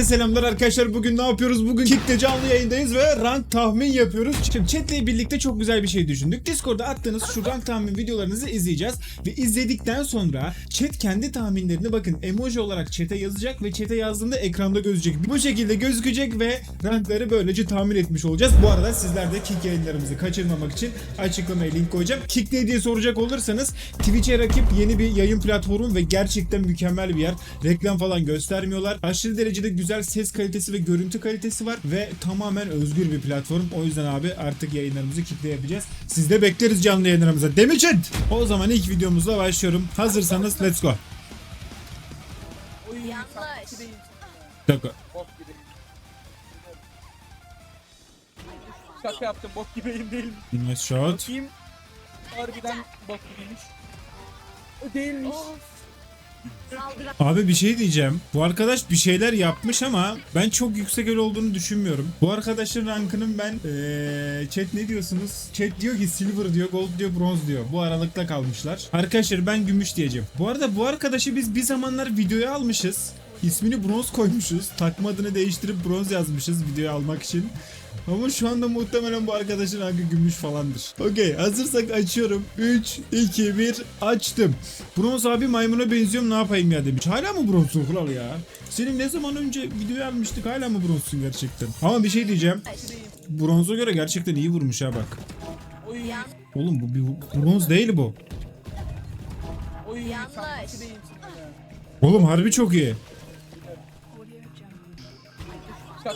Herkese selamlar arkadaşlar. Bugün ne yapıyoruz? Bugün Kick'te canlı yayındayız ve rank tahmin yapıyoruz. Şimdi chatle birlikte çok güzel bir şey düşündük. Discord'da attığınız şu rank tahmin videolarınızı izleyeceğiz. Ve izledikten sonra chat kendi tahminlerini bakın emoji olarak chat'e yazacak ve chat'e yazdığında ekranda gözükecek. Bu şekilde gözükecek ve rankları böylece tahmin etmiş olacağız. Bu arada sizler de Kick yayınlarımızı kaçırmamak için açıklamaya link koyacağım. Kick ne diye soracak olursanız Twitch'e rakip yeni bir yayın platformu ve gerçekten mükemmel bir yer. Reklam falan göstermiyorlar. Aşırı derecede güzel ses kalitesi ve görüntü kalitesi var ve tamamen özgür bir platform. O yüzden abi artık yayınlarımızı kitle yapacağız. Siz de bekleriz canlı yayınlarımıza. Chat? O zaman ilk videomuzla başlıyorum. Hazırsanız let's go. Yanlış. Gibiyim. Şaka yaptım bok gibiyim değil mi? Nice shot. Bakayım. Harbiden bok gibiymiş. O değilmiş. Saldıran Abi bir şey diyeceğim. Bu arkadaş bir şeyler yapmış ama ben çok yüksek el olduğunu düşünmüyorum. Bu arkadaşın rankının ben eee chat ne diyorsunuz? Chat diyor ki silver diyor, gold diyor, bronz diyor. Bu aralıkta kalmışlar. Arkadaşlar ben gümüş diyeceğim. Bu arada bu arkadaşı biz bir zamanlar videoya almışız. İsmini bronz koymuşuz. Takma adını değiştirip bronz yazmışız videoya almak için. Ama şu anda muhtemelen bu arkadaşın hakkı gümüş falandır. Okey hazırsak açıyorum. 3, 2, 1 açtım. Bronz abi maymuna benziyorum ne yapayım ya demiş. Hala mı bronzsun kral ya? Senin ne zaman önce video almıştık hala mı bronzsun gerçekten? Ama bir şey diyeceğim. Bronza göre gerçekten iyi vurmuş ha bak. Oğlum bu bir bronz değil bu. Oy. Yanlış. Oğlum harbi çok iyi.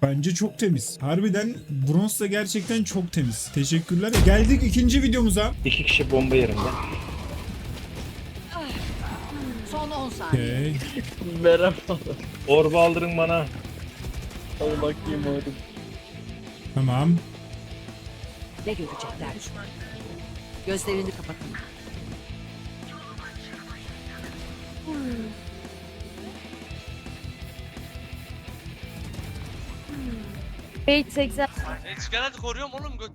Bence çok temiz. Harbiden bronz da gerçekten çok temiz. Teşekkürler. Geldik ikinci videomuza. İki kişi bomba yerinde. son 10 saniye. Okey. Orba aldırın bana. Al bakayım oğlum. Tamam. Ne görecekler? Gözlerini kapatın. Fate 80 Eskiden koruyorum oğlum. Gö-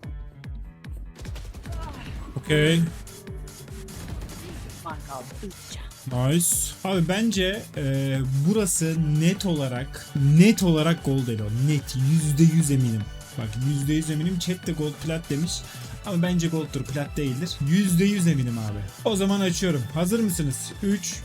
Okey. Nice. Abi bence e, burası net olarak net olarak gold elo. Net %100 eminim. Bak %100 eminim. Chat de gold plat demiş. Ama bence gold'dur plat değildir. %100 eminim abi. O zaman açıyorum. Hazır mısınız? 3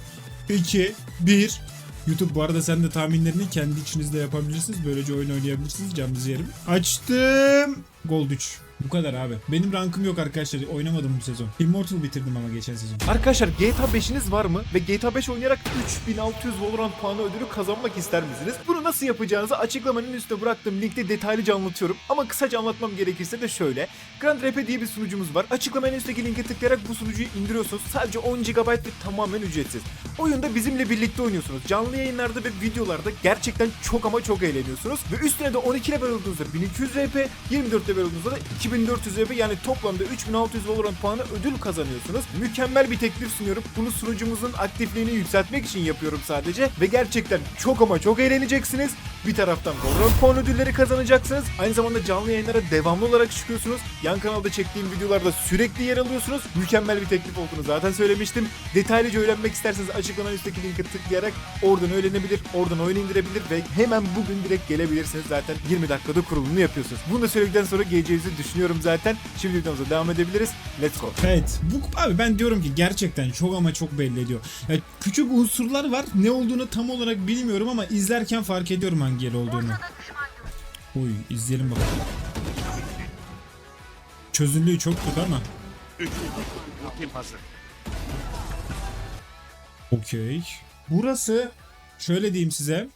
2 1 YouTube bu arada sen de tahminlerini kendi içinizde yapabilirsiniz. Böylece oyun oynayabilirsiniz. Canınızı yerim. Açtım. Gold 3. Bu kadar abi. Benim rankım yok arkadaşlar. Oynamadım bu sezon. Immortal bitirdim ama geçen sezon. Arkadaşlar GTA 5'iniz var mı? Ve GTA 5 oynayarak 3600 Valorant puanı ödülü kazanmak ister misiniz? Bunu nasıl yapacağınızı açıklamanın üstüne bıraktığım linkte detaylıca anlatıyorum. Ama kısaca anlatmam gerekirse de şöyle. Grand RP diye bir sunucumuz var. Açıklamanın üstteki linke tıklayarak bu sunucuyu indiriyorsunuz. Sadece 10 GB ve tamamen ücretsiz. Oyunda bizimle birlikte oynuyorsunuz. Canlı yayınlarda ve videolarda gerçekten çok ama çok eğleniyorsunuz. Ve üstüne de 12 level olduğunuzda 1200 RP, 24 level olduğunuzda da 2400 RP yani toplamda 3600 Valorant puanı ödül kazanıyorsunuz. Mükemmel bir teklif sunuyorum. Bunu sunucumuzun aktifliğini yükseltmek için yapıyorum sadece. Ve gerçekten çok ama çok eğleneceksiniz. Bir taraftan Valorant puan ödülleri kazanacaksınız. Aynı zamanda canlı yayınlara devamlı olarak çıkıyorsunuz. Yan kanalda çektiğim videolarda sürekli yer alıyorsunuz. Mükemmel bir teklif olduğunu zaten söylemiştim. Detaylıca öğrenmek isterseniz açıklamanın üstteki linke tıklayarak oradan öğrenebilir, oradan oyun indirebilir ve hemen bugün direkt gelebilirsiniz. Zaten 20 dakikada kurulumunu yapıyorsunuz. Bunu da söyledikten sonra geleceğinizi düşünüyorum zaten. Şimdi videomuza devam edebiliriz. Let's go. Evet. Bu abi ben diyorum ki gerçekten çok ama çok belli ediyor. Ya küçük unsurlar var. Ne olduğunu tam olarak bilmiyorum ama izlerken fark ediyorum hangi el olduğunu. Oy izleyelim bakalım. Çözünürlüğü çok kötü ama. Okey. Burası şöyle diyeyim size.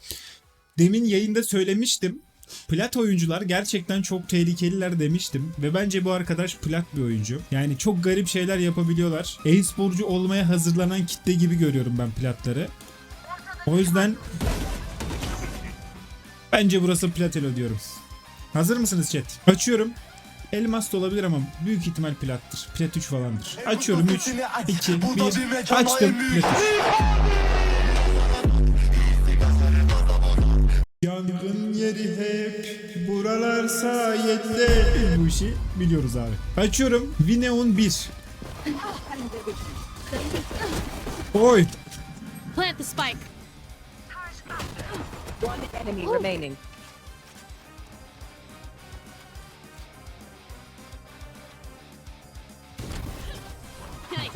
Demin yayında söylemiştim. Plat oyuncular gerçekten çok tehlikeliler demiştim ve bence bu arkadaş plat bir oyuncu. Yani çok garip şeyler yapabiliyorlar. E-sporcu olmaya hazırlanan kitle gibi görüyorum ben platları. O yüzden bence burası Platelo diyorum. Hazır mısınız chat? Açıyorum. Elmas da olabilir ama büyük ihtimal plattır. Plat 3 falandır. Açıyorum 3, 2, 1. Açtım plat 3. Yangın yeri hep buralar sayende. Bu işi biliyoruz abi. Açıyorum. Vineon 1. Oy. plant the spike. Enemy remaining.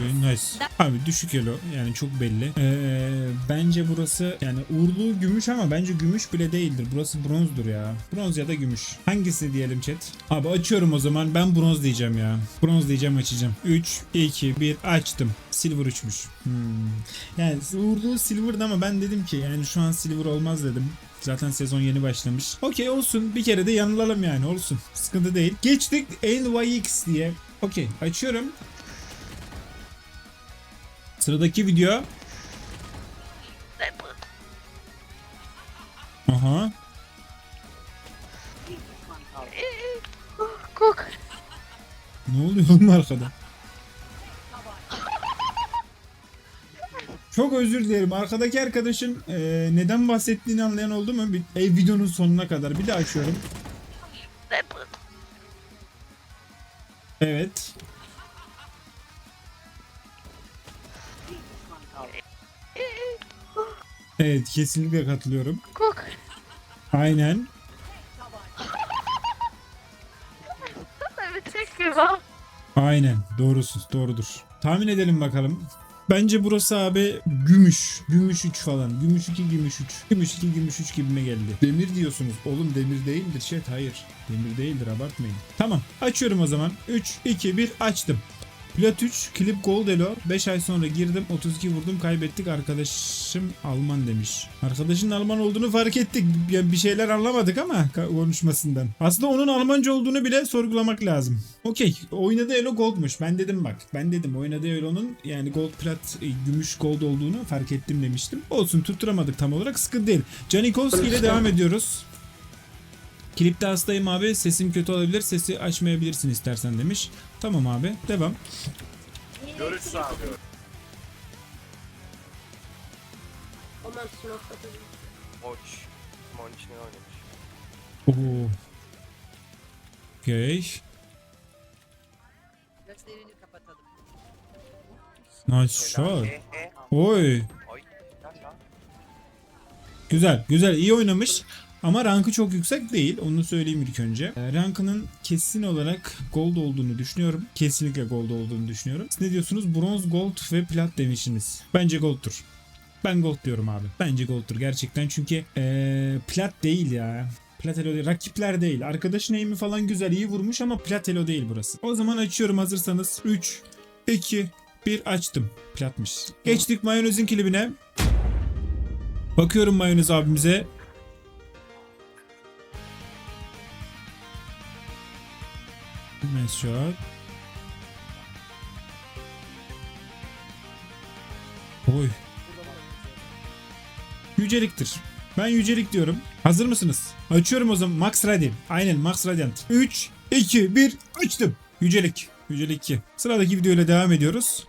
Nice. Abi düşük elo yani çok belli. Ee, bence burası yani uğurlu gümüş ama bence gümüş bile değildir. Burası bronzdur ya. Bronz ya da gümüş. Hangisi diyelim chat? Abi açıyorum o zaman. Ben bronz diyeceğim ya. Bronz diyeceğim açacağım. 3, 2, 1 açtım. Silver 3'müş. Hmm. Yani uğurlu silver'dı ama ben dedim ki yani şu an silver olmaz dedim. Zaten sezon yeni başlamış. Okey olsun. Bir kere de yanılalım yani olsun. Sıkıntı değil. Geçtik NYX diye. Okey açıyorum. Sıradaki video. Aha. Kok. Ne oluyor oğlum arkada? Çok özür dilerim. Arkadaki arkadaşın eee, neden bahsettiğini anlayan oldu mu? Bir, e, videonun sonuna kadar. Bir de açıyorum. Evet. Evet kesinlikle katılıyorum. Kok. Aynen. Çok güzel. Aynen. Doğrusu. Doğrudur. Tahmin edelim bakalım. Bence burası abi gümüş. Gümüş 3 falan. Gümüş 2, gümüş 3. Gümüş 2, gümüş 3 gibime geldi. Demir diyorsunuz. Oğlum demir değildir chat. Hayır. Demir değildir abartmayın. Tamam. Açıyorum o zaman. 3, 2, 1 açtım. Plat 3, Clip Gold Elo. 5 ay sonra girdim. 32 vurdum. Kaybettik. Arkadaşım Alman demiş. Arkadaşın Alman olduğunu fark ettik. Yani bir şeyler anlamadık ama konuşmasından. Aslında onun Almanca olduğunu bile sorgulamak lazım. Okey. Oynadığı Elo Gold'muş. Ben dedim bak. Ben dedim oynadığı Elo'nun yani Gold Plat, e, Gümüş Gold olduğunu fark ettim demiştim. Olsun tutturamadık tam olarak. Sıkıntı değil. Janikovski ile devam ediyoruz. Klipte hastayım abi. Sesim kötü olabilir. Sesi açmayabilirsin istersen demiş. Tamam abi. Devam. Moç. Monç ne oynamış? Oo. Okey. Gözlerini kapatalım. Nice shot. E, e. Oy. Güzel. Güzel. iyi oynamış. Ama rankı çok yüksek değil. Onu söyleyeyim ilk önce. E, Rankının kesin olarak gold olduğunu düşünüyorum. Kesinlikle gold olduğunu düşünüyorum. Siz ne diyorsunuz? Bronz, gold ve plat demişsiniz. Bence gold'tur. Ben gold diyorum abi. Bence gold'tur gerçekten. Çünkü e, plat değil ya. Platelo değil. Rakipler değil. Arkadaşın aim'i falan güzel iyi vurmuş ama Platelo değil burası. O zaman açıyorum hazırsanız. 3, 2, 1 açtım. Platmış. Geçtik mayonezin klibine. Bakıyorum mayonez abimize. Shot. Oy. Yüceliktir. Ben yücelik diyorum. Hazır mısınız? Açıyorum o zaman. Max Radiant. Aynen Max Radiant. 3, 2, 1 açtım. Yücelik. Yücelik 2. Sıradaki videoyla devam ediyoruz.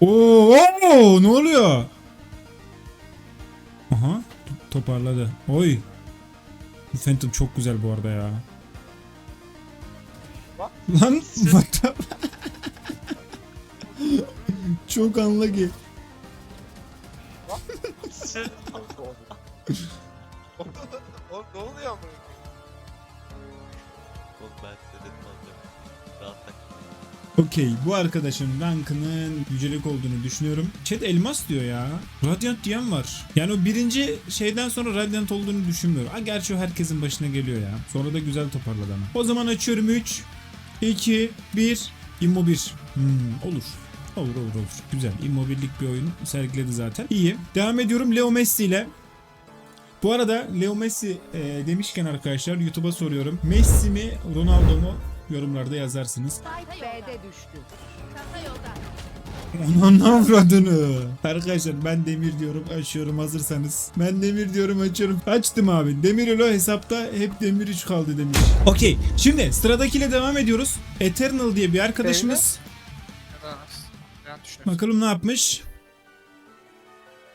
Oo, ne oluyor? Toparladı. Oy. Bu Phantom çok güzel bu arada ya. Lan what the- Çok unlucky. Oğlum ne oluyor ama? Oğlum ben size dedim. Okey bu arkadaşın rankının yücelik olduğunu düşünüyorum. Chat elmas diyor ya. Radiant diyen var. Yani o birinci şeyden sonra Radiant olduğunu düşünmüyorum. Ha gerçi o herkesin başına geliyor ya. Sonra da güzel toparladı ama. O zaman açıyorum 3, 2, 1. Immo 1. Hmm, olur. Olur olur olur. Güzel. Immobillik bir oyun sergiledi zaten. İyi. Devam ediyorum Leo Messi ile. Bu arada Leo Messi e, demişken arkadaşlar YouTube'a soruyorum. Messi mi Ronaldo mu? Yorumlarda yazarsınız. B'de düştü. Aman avradını. Arkadaşlar ben demir diyorum açıyorum hazırsanız. Ben demir diyorum açıyorum. Açtım abi. Demir öyle hesapta hep demir 3 kaldı demiş. Okey. Şimdi sıradakiyle devam ediyoruz. Eternal diye bir arkadaşımız. Bakalım ne yapmış.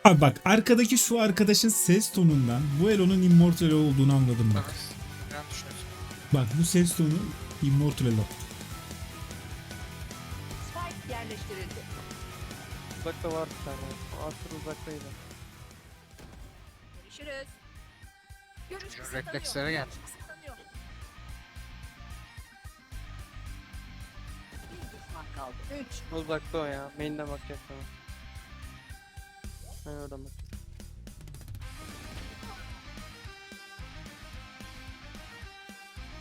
Abi bak arkadaki şu arkadaşın ses tonundan bu Elo'nun Immortal olduğunu anladım bak. Bak bu ses tonu Immortal Elo. Spike yerleştirildi. Uzakta var bir tane. Arthur uzaktaydı. Görüşürüz. Görüş Reflekslere gel. kısıtlanıyor. Bir düşman kaldı. Üç. Uzakta o ya. Main'den bakacak sana. Ben oradan bak.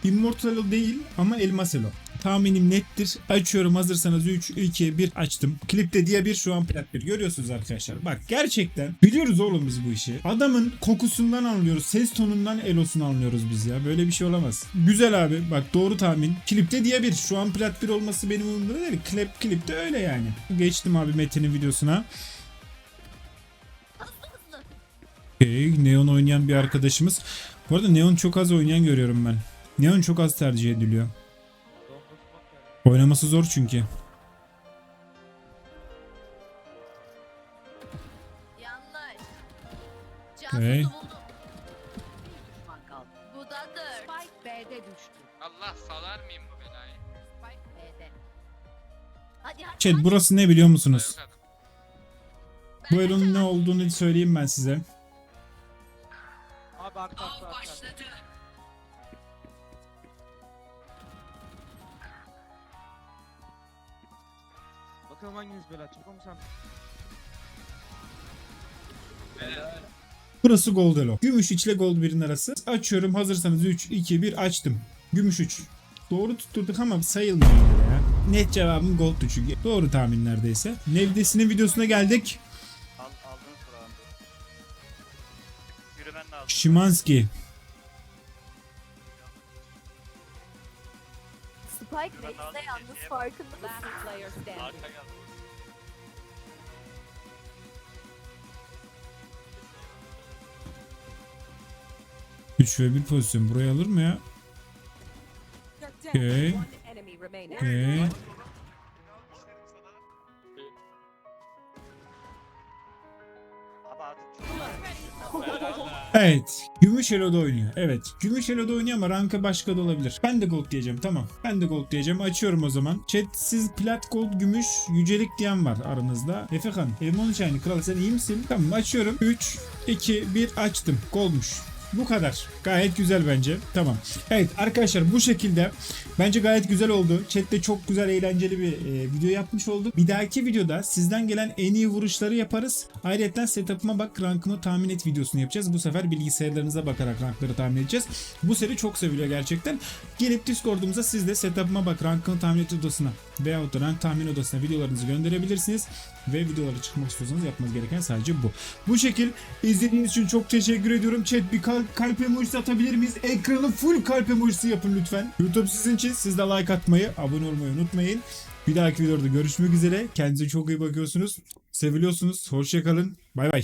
Immortal değil ama Elmas Elo. Tahminim nettir. Açıyorum hazırsanız 3, 2, 1 açtım. Klipte diye bir şu an plat bir. Görüyorsunuz arkadaşlar. Bak gerçekten biliyoruz oğlum biz bu işi. Adamın kokusundan anlıyoruz. Ses tonundan Elos'unu anlıyoruz biz ya. Böyle bir şey olamaz. Güzel abi. Bak doğru tahmin. Klipte diye bir. Şu an plat bir olması benim umurumda değil. Klip, klipte öyle yani. Geçtim abi Metin'in videosuna. Okay, Neon oynayan bir arkadaşımız. Bu arada Neon çok az oynayan görüyorum ben. Neon çok az tercih ediliyor. Oynaması zor çünkü. Hey. Allah. Chat burası ne biliyor musunuz? Bu elonun ne olduğunu söyleyeyim ben size. Abi arka. Bakalım hanginiz böyle ama sen. Burası Gold Elo. Gümüş 3 ile Gold 1'in arası. Açıyorum hazırsanız 3, 2, 1 açtım. Gümüş 3. Doğru tutturduk ama sayılmıyor ya. Net cevabım Gold 3. Doğru tahmin neredeyse. Nevdesinin videosuna geldik. Al, aldın Kur'an. Yürümen lazım. Şimanski. Spike Max'de yalnız farkında mısın? Last player standing. Arka gel. Üç ve bir pozisyon. Burayı alır mı ya? Okay. One Evet. Gümüş Elo'da oynuyor. Evet. Gümüş Elo'da oynuyor ama rankı başka da olabilir. Ben de gold diyeceğim. Tamam. Ben de gold diyeceğim. Açıyorum o zaman. Chat siz plat gold gümüş yücelik diyen var aranızda. Efekan. Elmon Shine kral sen iyi misin? Tamam açıyorum. 3, 2, 1 açtım. Goldmuş. Bu kadar. Gayet güzel bence. Tamam. Evet arkadaşlar bu şekilde bence gayet güzel oldu. Chat'te çok güzel eğlenceli bir e, video yapmış olduk. Bir dahaki videoda sizden gelen en iyi vuruşları yaparız. Ayrıca setup'ıma bak rankımı tahmin et videosunu yapacağız. Bu sefer bilgisayarlarınıza bakarak rankları tahmin edeceğiz. Bu seri çok seviliyor gerçekten. Gelip Discord'umuza siz de setup'ıma bak rankımı tahmin et odasına veyahut da rank tahmin odasına videolarınızı gönderebilirsiniz. Ve videolara çıkmak istiyorsanız yapmanız gereken sadece bu. Bu şekil izlediğiniz için çok teşekkür ediyorum. Chat bir kalp, kalp emojisi atabilir miyiz? Ekranı full kalp emojisi yapın lütfen. YouTube sizin için. Siz de like atmayı, abone olmayı unutmayın. Bir dahaki videoda görüşmek üzere. Kendinize çok iyi bakıyorsunuz. Seviliyorsunuz. Hoşçakalın. Bay bay.